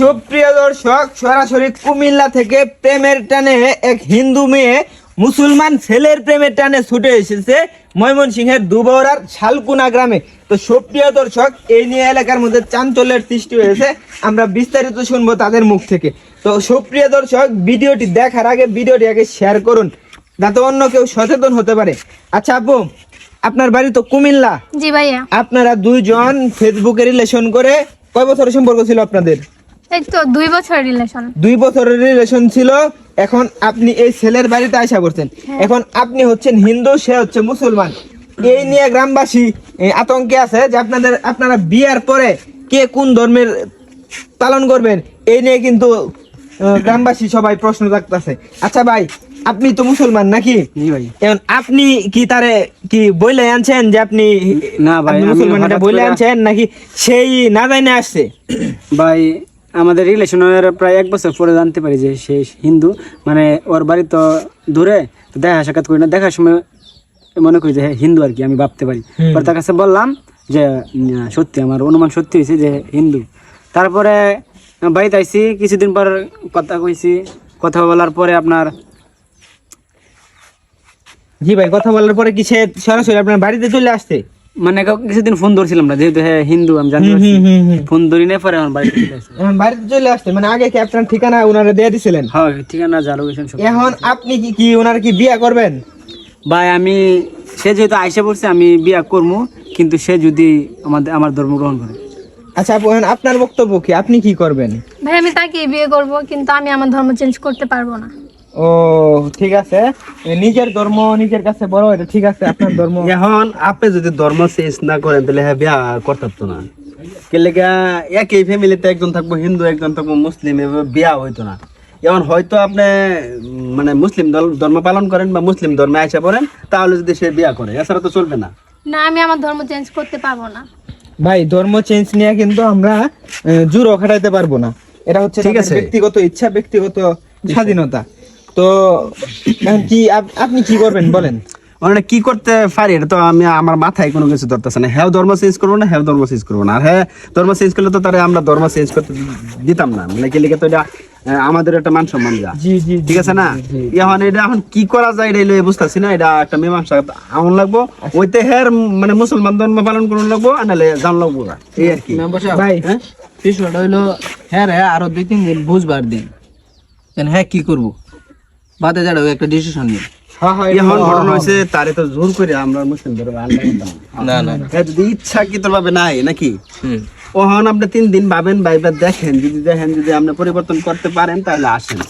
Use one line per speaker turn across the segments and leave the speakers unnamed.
সুপ্রিয় দর্শক সরাসরি কুমিল্লা থেকে প্রেমের টানে এক হিন্দু মেয়ে মুসলমান ছেলের প্রেমের টানে ছুটে এসেছে ময়মনসিংহের দুবরার শালকুনা গ্রামে। তো সুপ্রিয় দর্শক এই নিয়ে এলাকার মধ্যে চাঞ্চল্যের সৃষ্টি হয়েছে। আমরা বিস্তারিত শুনব তাদের মুখ থেকে। তো সুপ্রিয় দর্শক ভিডিওটি দেখার আগে ভিডিওটি আগে শেয়ার করুন যাতে অন্য কেউ সচেতন হতে পারে। আচ্ছা আপু আপনার বাড়ি তো কুমিল্লা।
জি ভাইয়া।
আপনারা দুইজন ফেসবুকে রিলেশন করে কয় বছরের সম্পর্ক ছিল আপনাদের?
এই তো দুই বছর রিলেশন
দুই বছরের রিলেশন ছিল এখন আপনি এই ছেলের বাড়িতে আসা করছেন এখন আপনি হচ্ছেন হিন্দু সে হচ্ছে মুসলমান। এই নিয়ে গ্রামবাসী আতঙ্কে আছে যে আপনাদের আপনারা বিয়ার পরে কে কোন ধর্মের পালন করবেন এই নিয়ে কিন্তু গ্রামবাসী সবাই প্রশ্ন রাখতেছে আচ্ছা ভাই আপনি তো মুসলমান নাকি? এখন আপনি কি তারে কি বইলে আনছেন যে আপনি
না ভাই,
মুসলমান বইলে আনছেন নাকি সেই না জানে আসছে?
ভাই আমাদের রিলেশনের প্রায় এক বছর পরে জানতে পারি যে সে হিন্দু। মানে ওর বাড়ি তো দূরে দেখা সাক্ষাৎ করি না। দেখার সময় মনে করি যে হ্যাঁ, হিন্দু আর কি আমি ভাবতে পারি। পরে তার কাছে বললাম যে সত্যি আমার অনুমান সত্যি হয়েছে যে হিন্দু। তারপরে বাড়িতে আইসি কিছুদিন পর কথা কইছি। কথা বলার পরে আপনার
জি ভাই কথা বলার পরে কি সে সরাসরি আপনার বাড়িতে চলে আসছে?
মানে কিছুদিন ফোন ধরছিলাম না যেহেতু হ্যাঁ হিন্দু আমি
হুম।
ফোন ধরি না পরে আমার বাড়িতে চলে আসে।
এখন বাড়িতে চলে আসছে মানে আগে কি আপনার ঠিকানা ওনারা দিয়ে দিছিলেন।
হ্যাঁ ঠিকানা যা লোকেশন সব
এখন আপনি কি কি ওনার কি বিয়া করবেন?
ভাই আমি সে যেহেতু আইসা পড়ছে আমি বিয়া করব কিন্তু সে যদি আমাদের আমার ধর্ম গ্রহণ করে।
আচ্ছা আপু, এখন আপনার বক্তব্য কি? আপনি কি করবেন?
ভাই আমি তাকে বিয়ে করব কিন্তু আমি আমার ধর্ম চেঞ্জ করতে পারব না।
ও ঠিক আছে। নিজের ধর্ম নিজের কাছে বড় এটা ঠিক আছে আপনার ধর্ম।
এখন আপনি যদি ধর্ম চেঞ্জ না করেন তাহলে হ্যাঁ বিয়া করতাম তো না কেলেগা একই ফ্যামিলিতে একজন থাকব হিন্দু একজন থাকব মুসলিম এভাবে বিয়া হইতো না। এখন হয়তো আপনি মানে মুসলিম ধর্ম পালন করেন বা মুসলিম ধর্মে আইসা পড়েন তাহলে যদি সে বিয়া করে এছাড়া তো চলবে না।
না আমি আমার ধর্ম চেঞ্জ করতে পারব না।
ভাই ধর্ম চেঞ্জ নিয়ে কিন্তু আমরা এ, জোরও খাটাইতে পারব না। এটা হচ্ছে
ঠিক আছে।
ব্যক্তিগত ইচ্ছা ব্যক্তিগত স্বাধীনতা। তো কি আপনি কি করবেন বলেন?
মানে কি করতে পারি? এটা তো আমি আমার মাথায় কোনো কিছু ধরতেছে না। হ্যাঁ ধর্ম চেঞ্জ করব না হ্যাঁ ধর্ম চেঞ্জ করব না। আর হ্যাঁ ধর্ম চেঞ্জ করলে তো তারা আমরা ধর্ম চেঞ্জ করতে দিতাম না। মানে কেলেগে তো এটা আমাদের একটা মান সম্মান যা।
জি জি
ঠিক আছে না? এখন এটা এখন কি করা যায় এটা লইয়া বুঝতেছি না। এটা একটা মীমাংসা আমন লাগবো। ওইতে হের মানে মুসলমান ধর্ম পালন করুন লাগবো আর নাহলে জান লাগবো না। এই আর কি।
ভাই
বিষয়টা হইল হ্যাঁ রে আরও দুই তিন দিন বুঝবার দিন। হ্যাঁ কি করব? বাদে যাড়াও একটা ডিসিশন নিন
হ্যাঁ হ্যাঁ
এখন ঘটনা হয়েছে তারে তো জোর করে আমরা মুসলিম ধর্মে না।
না না।
হ্যাঁ, যদি ইচ্ছা কি তোর ভাবে নাই নাকি ওহন আপনি তিন দিন ভাবেন ভাইবা দেখেন যদি দেখেন যদি আপনি পরিবর্তন করতে পারেন তাহলে আসেন।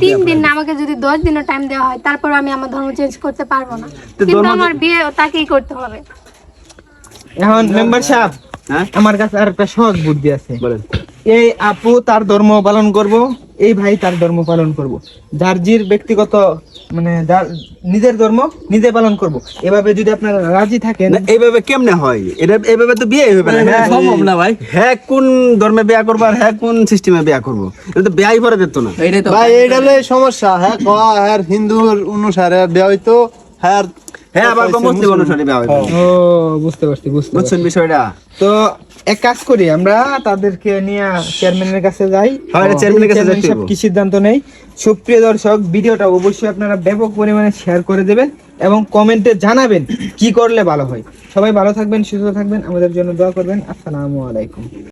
তিন দিন আমাকে যদি দশ দিনও টাইম দেওয়া হয় তারপর আমি আমার ধর্ম চেঞ্জ করতে পারব না। কিন্তু
ধর্ম-
আমার বিয়ে তাকেই করতে হবে।
এখন মেম্বার সাহেব
হ্যাঁ?
আমার কাছে আর একটা সহজ বুদ্ধি আছে।
বলেন।
এই আপু তার ধর্ম পালন করব এই ভাই তার ধর্ম পালন করব। যার জির ব্যক্তিগত মানে যার নিজের ধর্ম নিজে পালন করব। এভাবে যদি আপনারা রাজি থাকেন
না এইভাবে কেমনে হয়? এটা এইভাবে তো বিয়ে হবে না। হ্যাঁ
সম্ভব না ভাই।
হ্যাঁ কোন ধর্মে বিয়া করব আর হ্যাঁ কোন সিস্টেমে বিয়া করব? এটা তো বিয়াই করে দিত না।
ভাই এইটা হলে সমস্যা। হ্যাঁ কয়া হ্যাঁ হিন্দুর অনুসারে দেওয়া হইতো। হ্যাঁ
হ্যাঁ আবার মুসলিম অনুসারে
ও বুঝতে পারছি বুঝতে
বুঝছেন বিষয়টা।
তো এক কাজ করি আমরা তাদেরকে নিয়ে চেয়ারম্যানের কাছে যাই।
হ্যাঁ, চেয়ারম্যানের কাছে
কি সিদ্ধান্ত নেই সুপ্রিয় দর্শক ভিডিওটা অবশ্যই আপনারা ব্যাপক পরিমাণে শেয়ার করে দেবেন এবং কমেন্টে জানাবেন কি করলে ভালো হয়। সবাই ভালো থাকবেন সুস্থ থাকবেন আমাদের জন্য দোয়া করবেন। আসসালামু আলাইকুম।